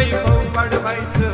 वैभव वाढवायचं.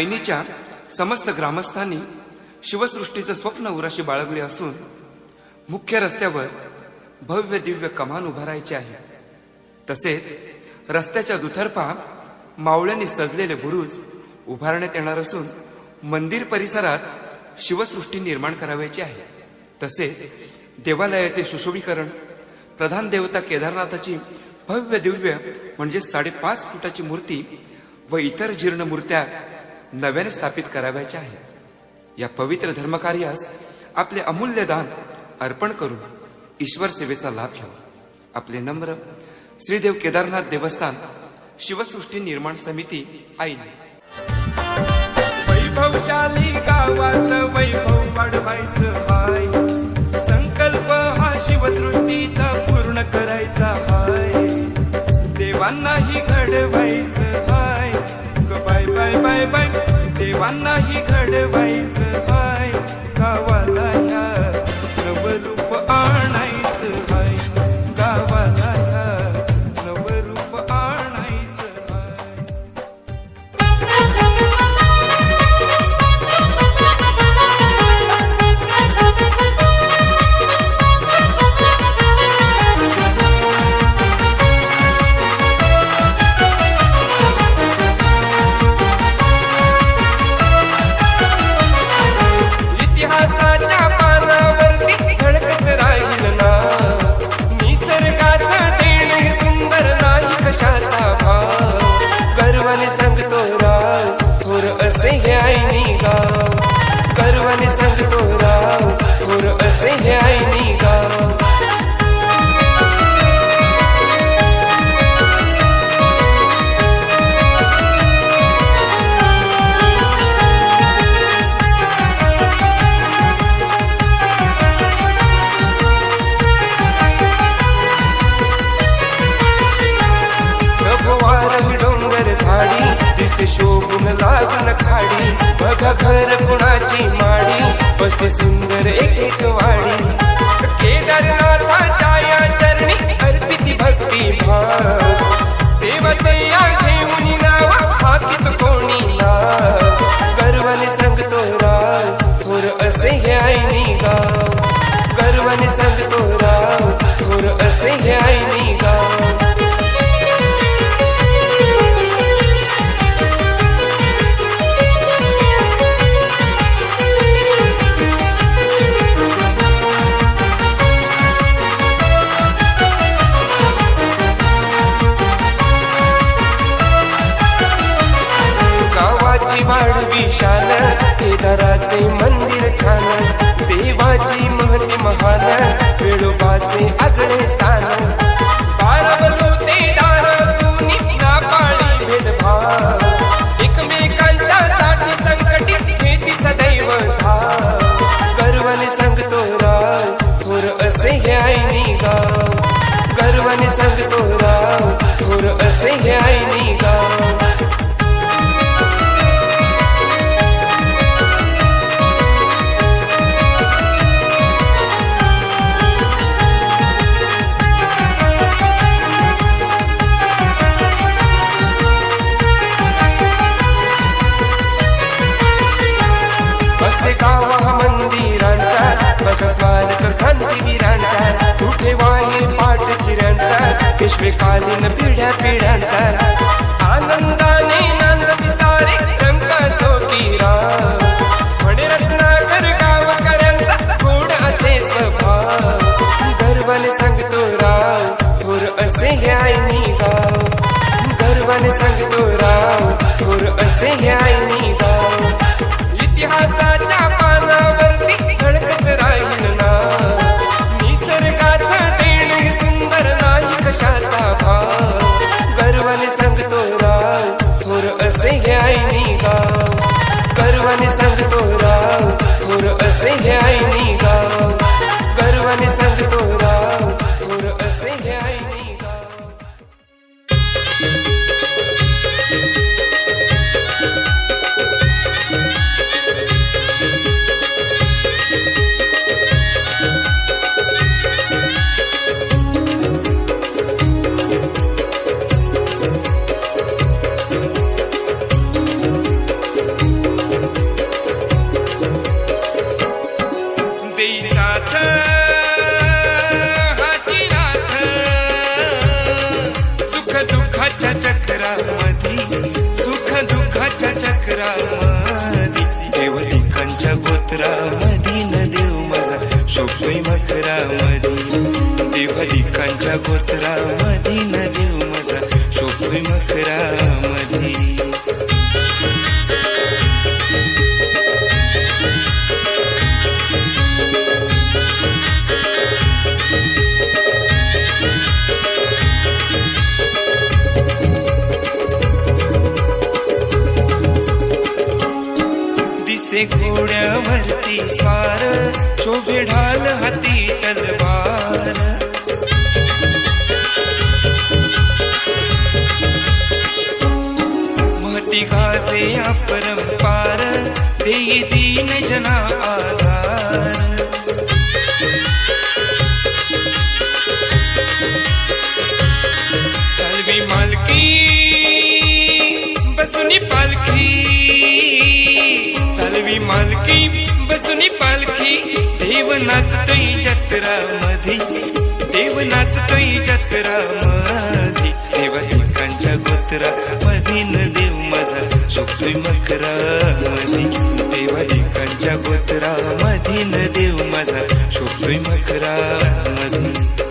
ऐनीच्या समस्त ग्रामस्थांनी शिवसृष्टीचं स्वप्न उराशी बाळगले असून मुख्य रस्त्यावर भव्य दिव्य कमान उभारायचे आहे. तसेच रस्त्याच्या दुतर्फा मावळ्यांनी सजलेले बुरुज उभारण्यात येणार असून मंदिर परिसरात शिवसृष्टी निर्माण करावयाची आहे. तसेच देवालयाचे सुशोभीकरण प्रधान देवता केदारनाथाची भव्य दिव्य म्हणजे साडेपाच फुटाची मूर्ती व इतर जीर्ण मूर्त्या नव्याने स्थापित करावयाचे आहेत या पवित्र धर्मकार्यास आपले अमूल्य दान अर्पण करून ईश्वर सेवेचा लाभ घ्यावा. आपले नम्र श्रीदेव केदारनाथ देवस्थान शिवसृष्टी निर्माण समिती आईने. वैभवशाली गावाचं वैभव वाढवायचं हाय. संकल्प हा शिवसृष्टीचा पूर्ण करायचा हाय. देवांनाही घडवायचं सर्वांनाही घडवायचं. घर कुणाची माडी? बसे सुंदर एक एक वाडी. केदारनाथाच्या या चरणी अर्पिती भक्ती भाव. देवाचे या घेऊन नाव हाकीत कोणी ना गर्वाने सांगतो राव थोर असे हे आईनी गाव. गर्वाने सांगतो राव थोर असे हे आईनी गावाची वाढ विशाल केदाराचे मंदिर छान देवाची महती महान वेळोबाचे आगळे स्थान. पेशवेकालीन पिढ्या पिढ्यांचा दुःखाच्या देव दुःखांच्या गोत्रामधी न देव माझा शोभतोय मकरामधी देव दुःखांच्या गोत्रामधी दिसे घोड्यावरती स्वार शोभे ढाल हाती तलवार। महती घासे अपरंपार देई दीन जना आधार। बसुनी पालखी देव नाचतोय जत्रा मधी. देव नाचतोय जत्रा मधी. देव दिकांच्या गोत्रा मधीन देव माझा शोभतोय मकरा मधी. देव दिकांच्या गोत्रा मधीन देव माझा शोभतोय मकरा मधी.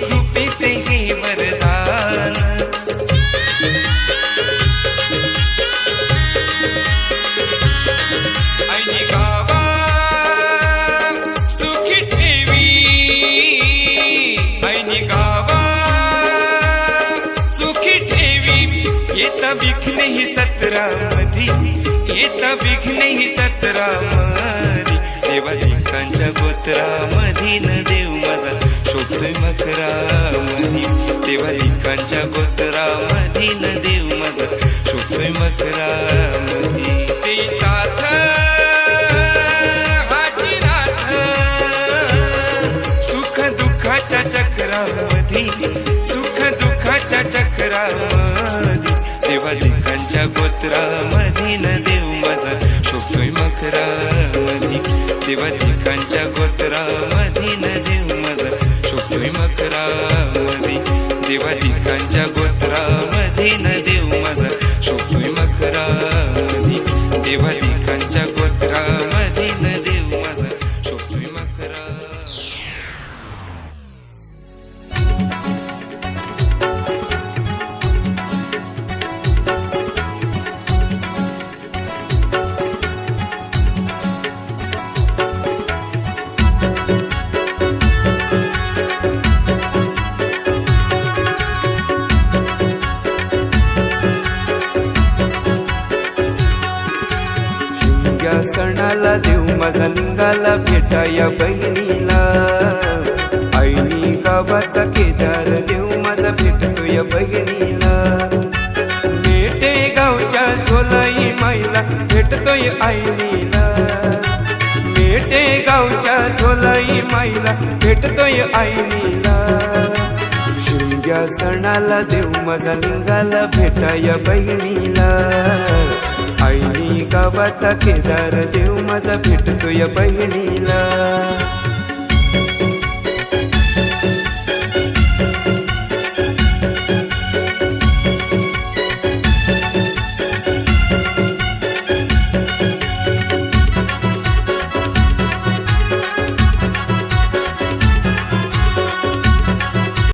ते कृपेचे हे वरदान आणि गावा सुखी ठेवी ऐनी गावा सुखी ठेवी येता विघ्न ही सतरा मधी येता विघ्न ही सतरा मधी देवा दिखांच्या गोत्रा मधीन देव माझा. शोधतोय मकरा मधी. देवा दिखांच्या गोत्रा मधीन देव माझा. शोधतोय मकरा मधी. ते साथ हाची नाथ. सुख दुःखाच्या चक्रामधी सुख दुःखाच्या चक्रामधी देवा दिखांच्या गोत्रामधी न देव माझा शोभतोय मकरामधी देवा दिखांच्या गोत्रामधी न देव माझा शोभतोय मकरामधी देवा दिखांच्या गोत्रामधी न देव माझा शोभतोय मकरामधी देवा दिखांच्या गोत्रामधी या देऊ देव माझा लिंगाला भेटाया बहिणीला. आईनी गावाचा केदार देव माझा भेटतो या बहिणीला. भेटे गावच्या झोलाई माईला भेटतोय आईनीला भेटे गावच्या झोलाई माईला भेटतोय आईनीला शिंग्या सणाला देव माझा लिंगाला भेटाया बहिणीला. आईनी गावाचा केदार देव माझा भेटतोय बहिणीला.